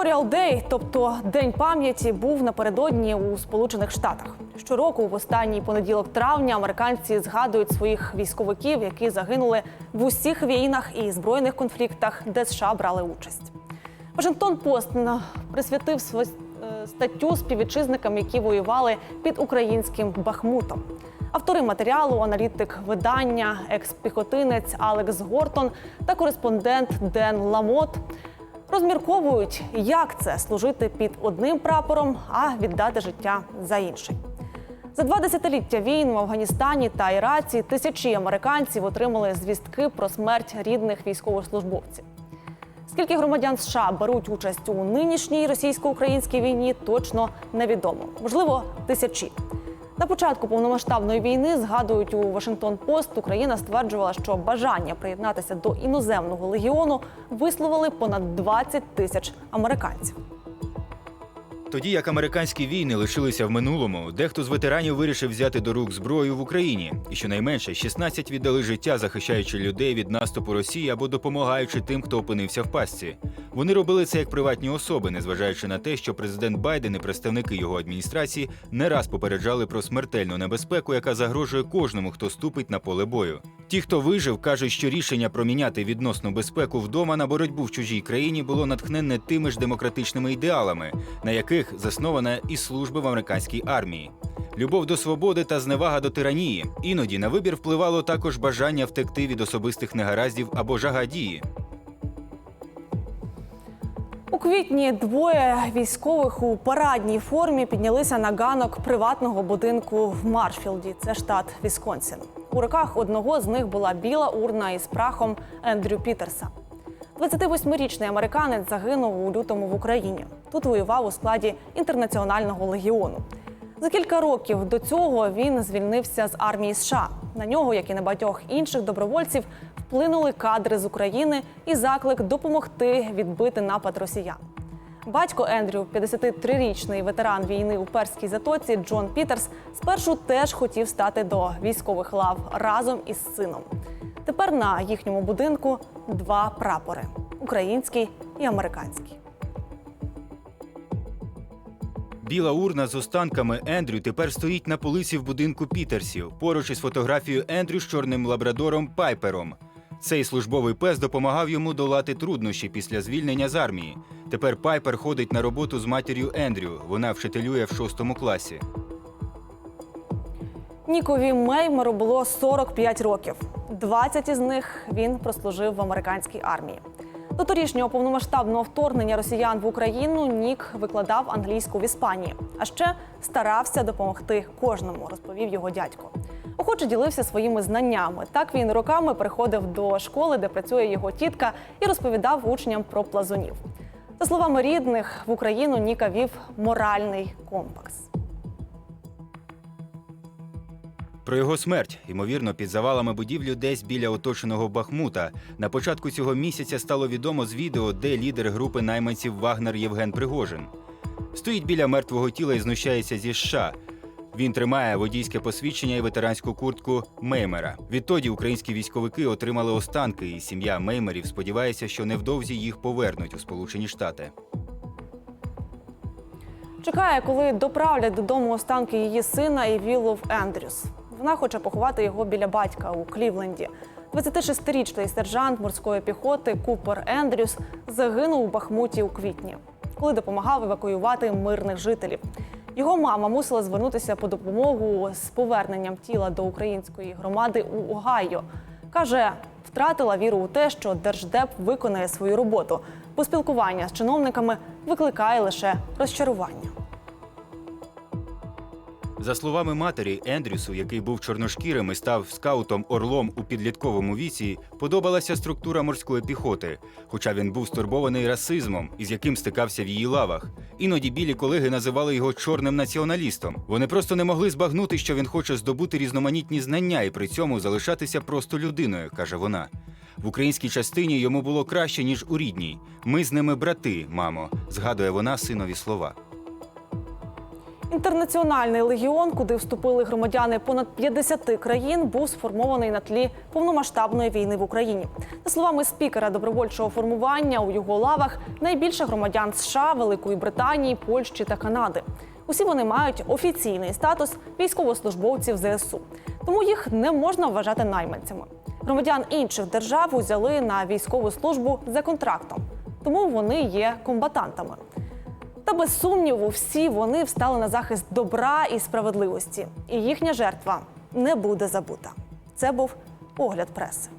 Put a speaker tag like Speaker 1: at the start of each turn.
Speaker 1: Memorial Day, тобто День пам'яті, був напередодні у Сполучених Штатах. Щороку, в останній понеділок травня, американці згадують своїх військовиків, які загинули в усіх війнах і збройних конфліктах, де США брали участь. Вашингтон Пост присвятив сво- е, статтю співвітчизникам, які воювали під українським Бахмутом. Автори матеріалу, аналітик видання, екс-піхотинець Алекс Гортон та кореспондент Ден Ламот розмірковують, як це служити під одним прапором, а віддати життя за інший. За два десятиліття війн в Афганістані та Іраці тисячі американців отримали звістки про смерть рідних військовослужбовців. Скільки громадян США беруть участь у нинішній російсько-українській війні, точно невідомо. Можливо, тисячі. На початку повномасштабної війни згадують у Вашингтон Пост, Україна стверджувала, що бажання приєднатися до іноземного легіону висловили понад 20 тисяч американців.
Speaker 2: Тоді як американські війни лишилися в минулому, дехто з ветеранів вирішив взяти до рук зброю в Україні, і щонайменше 16 віддали життя, захищаючи людей від наступу Росії або допомагаючи тим, хто опинився в пастці. Вони робили це як приватні особи, незважаючи на те, що президент Байден і представники його адміністрації не раз попереджали про смертельну небезпеку, яка загрожує кожному, хто ступить на поле бою. Ті, хто вижив, кажуть, що рішення проміняти відносну безпеку вдома на боротьбу в чужій країні було натхненне тими ж демократичними ідеалами, на яких заснована і служба в американській армії. Любов до свободи та зневага до тиранії. Іноді на вибір впливало також бажання втекти від особистих негараздів або жага дії.
Speaker 1: У квітні двоє військових у парадній формі піднялися на ганок приватного будинку в Маршфілді, це штат Вісконсін. У руках одного з них була біла урна із прахом Ендрю Пітерса. 28-річний американець загинув у лютому в Україні. Тут воював у складі інтернаціонального легіону. За кілька років до цього він звільнився з армії США. На нього, як і на багатьох інших добровольців, вплинули кадри з України і заклик допомогти відбити напад росіян. Батько Ендрю, 53-річний ветеран війни у перській затоці Джон Пітерс, спершу теж хотів стати до військових лав разом із сином. Тепер на їхньому будинку два прапори український і американський.
Speaker 2: Біла урна з останками Ендрю тепер стоїть на полиці в будинку Пітерсів поруч із фотографією Ендрю з чорним лабрадором Пайпером. Цей службовий пес допомагав йому долати труднощі після звільнення з армії. Тепер Пайпер ходить на роботу з матір'ю Ендрю. Вона вчителює в шостому класі.
Speaker 1: Нікові Меймеру було 45 років. 20 із них він прослужив в американській армії. До торішнього повномасштабного вторгнення росіян в Україну Нік викладав англійську в Іспанії, а ще старався допомогти кожному, розповів його дядько. Охоче ділився своїми знаннями. Так він роками приходив до школи, де працює його тітка, і розповідав учням про плазунів. За словами рідних, в Україну Ніка вів моральний компас.
Speaker 2: Про його смерть, ймовірно, під завалами будівлю десь біля оточеного Бахмута. На початку цього місяця стало відомо з відео, де лідер групи найманців Вагнер Євген Пригожин. Стоїть біля мертвого тіла і знущається зі США. Він тримає водійське посвідчення і ветеранську куртку Меймера. Відтоді українські військовики отримали останки, і сім'я Меймерів сподівається, що невдовзі їх повернуть у Сполучені Штати.
Speaker 1: Чекає, коли доправлять додому останки її сина і Віллов Ендрюс. Вона хоче поховати його біля батька у Клівленді. 26-річний сержант морської піхоти Купер Ендрюс загинув у Бахмуті у квітні, коли допомагав евакуювати мирних жителів. Його мама мусила звернутися по допомогу з поверненням тіла до української громади у Огайо. Каже, втратила віру у те, що держдеп виконає свою роботу, бо спілкування з чиновниками викликає лише розчарування.
Speaker 2: За словами матері Ендрюсу, який був чорношкірим і став скаутом орлом у підлітковому віці, подобалася структура морської піхоти, хоча він був стурбований расизмом, із яким стикався в її лавах. Іноді білі колеги називали його чорним націоналістом. Вони просто не могли збагнути, що він хоче здобути різноманітні знання і при цьому залишатися просто людиною, каже вона. В українській частині йому було краще ніж у рідній. Ми з ними брати, мамо, згадує вона синові слова.
Speaker 1: Інтернаціональний легіон, куди вступили громадяни понад 50 країн, був сформований на тлі повномасштабної війни в Україні. За словами спікера добровольчого формування, у його лавах найбільше громадян США, Великої Британії, Польщі та Канади. Усі вони мають офіційний статус військовослужбовців ЗСУ, тому їх не можна вважати найманцями. Громадян інших держав узяли на військову службу за контрактом, тому вони є комбатантами. Та без сумніву, всі вони встали на захист добра і справедливості, і їхня жертва не буде забута. Це був огляд преси.